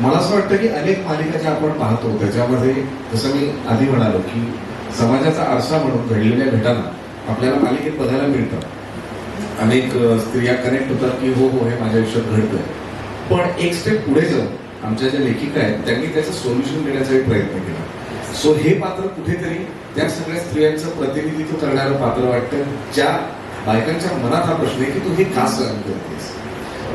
मला असं वाटतं की अनेक मालिका ज्या आपण पाहतो त्याच्यामध्ये जसं मी आधी म्हणालो की समाजाचा आरसा म्हणून घडलेल्या घटना आपल्याला मालिकेत बघायला मिळतात. अनेक स्त्रिया कनेक्ट होतात की हो हो हे माझ्या आयुष्यात घडतंय. पण एक स्टेप पुढे जाऊन आमच्या ज्या लेखिका आहेत त्यांनी त्याचं सोल्युशन देण्याचाही प्रयत्न केला. सो हे पात्र कुठेतरी त्या सगळ्या स्त्रियांचं प्रतिनिधित्व करणारं पात्र वाटतं ज्या बायकांच्या मनात हा प्रश्न आहे की तू हे का सहन करतेस?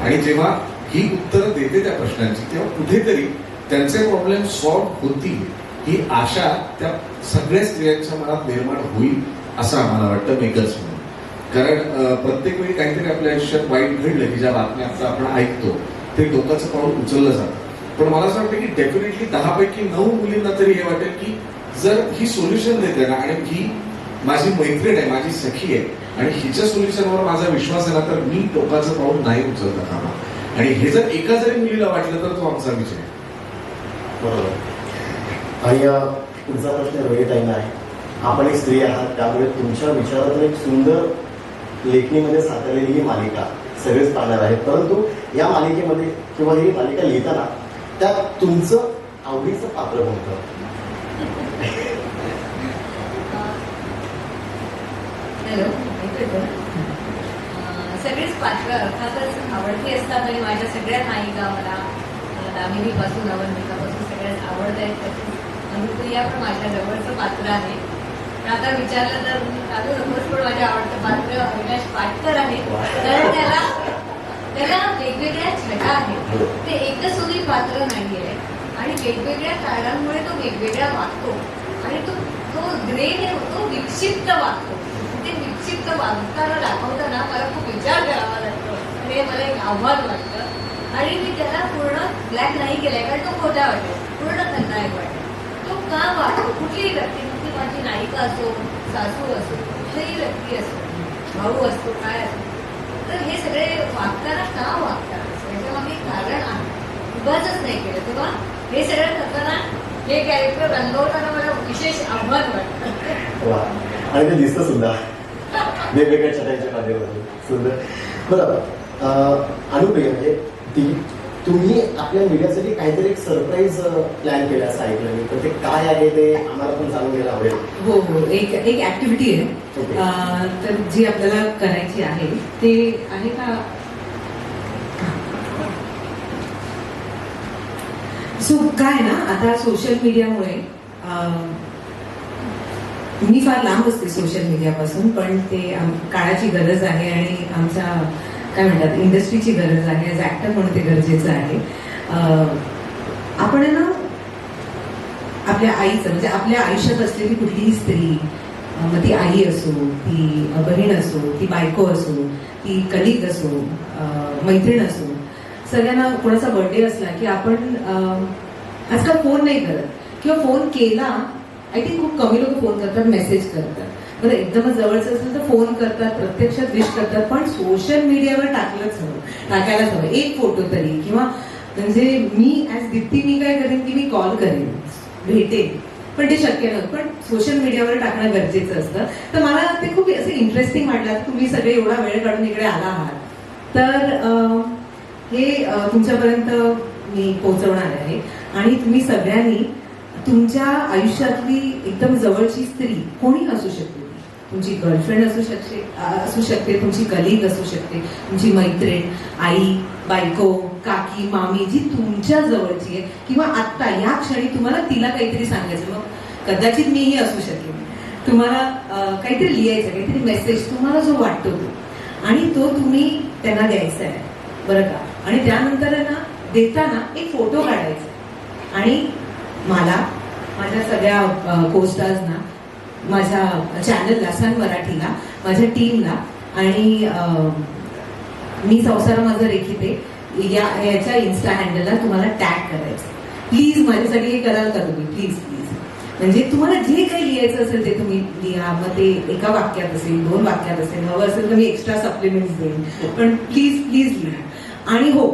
आणि जेव्हा ही उत्तरं देते त्या प्रश्नांची तेव्हा कुठेतरी त्यांचे प्रॉब्लेम सॉल्व्ह होतील. ही आशा त्या सगळ्या स्त्रियांच्या मनात निर्माण होईल असं आम्हाला वाटतं मेकर्स म्हणून. कारण प्रत्येक वेळी काहीतरी आपल्या आयुष्यात वाईट घडलं की ज्या बातम्या आता आपण ऐकतो ते डोक्याचं पाऊल उचललं जातं. पण मला असं वाटतं की डेफिनेटली दहापैकी नऊ मुलींना तरी हे वाटेल की जर ही सोल्युशन देते ना आणि ही माझी मैत्रीण आहे माझी सखी आहे. आणि हिच्या सोल्युशनवर माझा विश्वास आहे ना तर मी टोकाचं पाऊल नाही उचलता कामा आणि हे जर एका जरी मुलीला वाटलं तर तो आमचा विषय बरोबर. आणि पुढचा प्रश्न रोहिताईंना आहे. आपण एक स्त्री आहात त्यामुळे तुमच्या विचारातून एक सुंदर लेखणीमध्ये साकारलेली ही मालिका सगळेच पाहणार आहेत परंतु या मालिकेमध्ये किंवा ही मालिका लिहिताना त्यात तुमचं आवडीचं पात्र होतं हॅलो येतोय सगळीच पात्र अर्थातच आवडती असतात आणि माझ्या सगळ्या नायिका मला दामिनीपासून अवंतिकापासून सगळ्याच आवडत आहेत. अनुप्रिया पण माझ्या जवळचं पात्र आहे. पण आता विचारलं तर अजून काढू पण माझ्या आवडतं पात्र अविनाश पाटकर आहे. कारण त्याला त्याला वेगवेगळ्या छटा आहेत. ते एकच सोनी पात्र नाही आहे आणि वेगवेगळ्या कारणांमुळे तो वेगवेगळा वागतो. आणि तो तो ग्रेन तो विक्षिप्त वागतो. चित्त वागताना दाखवताना मला खूप विचार करावा लागतो. आणि हे मला एक आव्हान वाटतं. आणि मी त्याला पूर्ण ब्लॅक नाही केलाय कारण तो खोटा वाटेल. पूर्ण खलनायक वाटेल. तो का वाटतो? कुठलीही व्यक्ती मग ती माझी नायिका असो सासू असो कुठलीही व्यक्ती असो भाऊ असतो काय असो तर हे सगळे वागताना का वागतात? याच्यामागे कारण आहे. उभाच नाही केलं. तेव्हा हे सगळं करताना हे कॅरेक्टर रंगवताना मला विशेष आव्हान वाटतं. आणि ते दिसतं सुद्धा. वेगवेगळ्या छटांच्या माध्यमातून सुंदर. बरं अनुप्रिया म्हणजे ती तुम्ही आपल्या मीडियासाठी काहीतरी एक सरप्राईज प्लॅन केलं असं ऐकलं मी. तर ते काय आहे ते आम्हाला पण जाणून घ्यायला आवडेल. हो हो. एक एक ऍक्टिव्हिटी आहे. तर जी आपल्याला करायची आहे ते आहे का? सो काय ना आता सोशल मीडियामुळे मी फार लांब असते सोशल मीडियापासून पण ते आम- काळाची गरज आहे आणि आमच्या काय म्हणतात इंडस्ट्रीची गरज आहे ॲज ॲक्टर म्हणून ते गरजेचं आहे. आपण ना आपल्या आईचं म्हणजे आपल्या आयुष्यात असलेली कुठलीही स्त्री मग ती आई असो ती बहीण असो ती बायको असो ती कलिक असो मैत्रीण असो सगळ्यांना कोणाचा बर्थडे असला की आपण आजकाल फोन नाही करत. किंवा फोन केला आय थिंक खूप कमी लोक फोन करतात मेसेज करतात. बरं एकदमच जवळचं असेल तर फोन करतात प्रत्यक्षात विश करतात पण सोशल मीडियावर टाकलंच हवं. टाकायलाच हवं. एक फोटो तरी किंवा म्हणजे मी ॲज दिप्ती मी काय करेन की मी कॉल करेन. भेटेन. पण ते शक्य नव्हतं. पण सोशल मीडियावर टाकणं गरजेचं असतं. तर मला ते खूप असं इंटरेस्टिंग वाटलं. तुम्ही सगळे एवढा वेळ काढून इकडे आला आहात. तर हे तुमच्यापर्यंत मी पोहोचवणार आहे. आणि तुम्ही सगळ्यांनी तुमच्या आयुष्यातली एकदम जवळची स्त्री कोणी असू शकते? तुमची गर्लफ्रेंड असू शकते असू शकते तुमची कलिग असू शकते तुमची मैत्रीण आई बायको काकी मामी जी तुमच्या जवळची आहे किंवा आत्ता या क्षणी तुम्हाला तिला काहीतरी सांगायचं मग कदाचित मीही असू शकेन. तुम्हाला काहीतरी लिहायचं काहीतरी मेसेज तुम्हाला जो वाटतो तो. आणि तो तुम्ही त्यांना द्यायचा आहे बरं का? आणि त्यानंतर ना देताना एक फोटो काढायचा आणि मला माझ्या सगळ्या कोस्टार्सना माझ्या चॅनलला सन मराठीला माझ्या टीमला आणि मी संसार माझं रेखिते या याच्या इन्स्टा हँडलला तुम्हाला टॅग करायचं. प्लीज माझ्यासाठी हे कराल का तुम्ही? प्लीज प्लीज म्हणजे तुम्हाला जे काही लिहायचं असेल ते तुम्ही लिहा. मग ते एका वाक्यात असेल दोन वाक्यात असेल हवं असेल तर मी एक्स्ट्रा सप्लिमेंट्स देईन. पण प्लीज प्लीज लिहा. आणि हो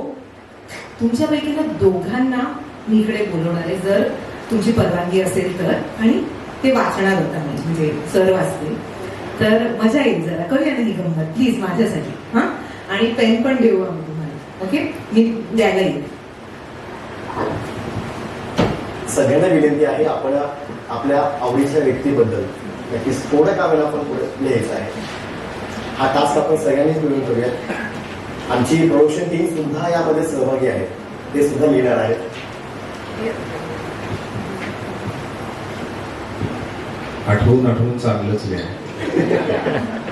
तुमच्यापैकी ना दोघांना मी इकडे बोलवणार आहे जर तुमची परवानगी असेल तर आणि ते वाचणार होता मी म्हणजे सर वाचते तर मजा येईल जरा. करूया ना ही गंमत? प्लीज माझ्यासाठी. हा? आणि पेन पण देऊ आम्ही तुम्हाला. ओके मी द्यायला येईल. सगळ्यांना विनंती आहे आपण आपल्या आवडीच्या व्यक्तीबद्दल नक्कीच थोडं का आपण पुढे लिहायचं आहे. हा टास्क आपण सगळ्यांनीच मिळून करूयात. आमची प्रोडक्शन टीम सुद्धा यामध्ये सहभागी आहे. ते सुद्धा लिहिणार आहेत. आठवून आठवून चांगलंच लिहा.